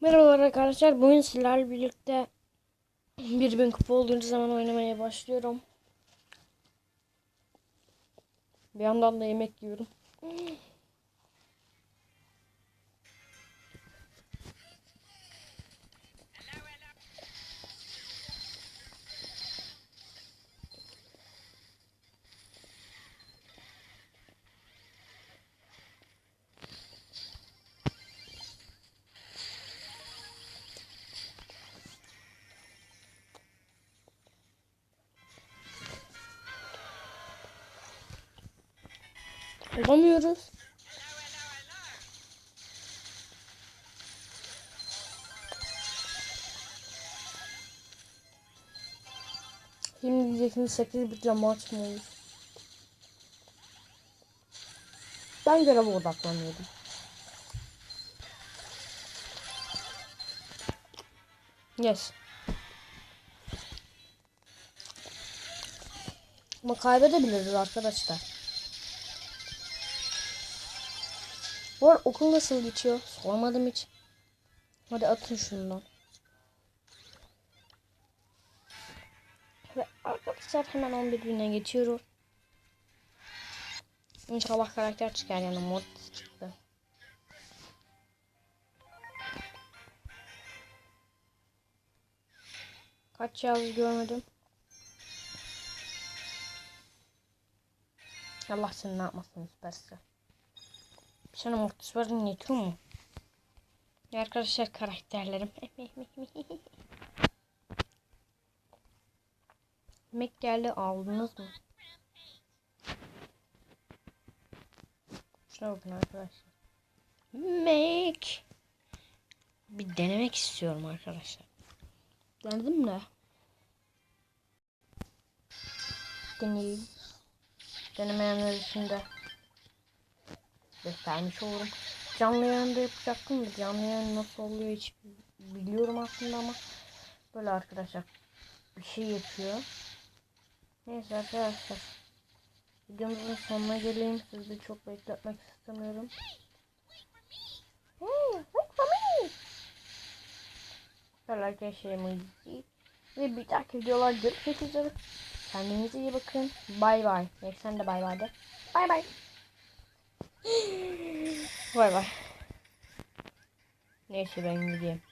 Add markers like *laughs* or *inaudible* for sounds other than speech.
Merhabalar arkadaşlar. Bugün sizlerle birlikte 1000 kupa olduğunuz zaman oynamaya başlıyorum. Bir yandan da yemek yiyorum. Olamıyoruz. Şimdi diyeceksiniz 8 bitle maç mı olur? Ben göreve odaklanıyordum. Yes. Ama kaybedebiliriz arkadaşlar. Bu arada okul nasıl geçiyor? Sormadım hiç. Hadi atın şundan. Ve arkadaşlar hemen 11 güne geçiyorum. İnşallah karakter çıkar yani mod çıktı. Kaç yaz görmedim. Allah seni ne yapmasın süperse. Sana mortis varın yetiyor mu? Ya Arkadaşlar karakterlerim. *laughs* Yemek geldi aldınız mı? Şuna bakın arkadaşlar. Yemek. Bir denemek istiyorum arkadaşlar. Denedim de. Deneyelim. Denemeyenler için de göstermiş olurum. Canlı yayında yapacaktım da canlı yayın nasıl oluyor hiç biliyorum aslında ama böyle arkadaşlar bir şey yapıyor. Neyse arkadaşlar videomuzun sonuna geleyim. Sizi çok bekletmek istemiyorum. Hey, wait for me. Böyle arkadaşlar ve bir dahaki videolar görüşmek üzere. Kendinize iyi bakın. Bay bay. Sen de bay bay de. Bay bay. Bay bay. Neyse ben gideyim.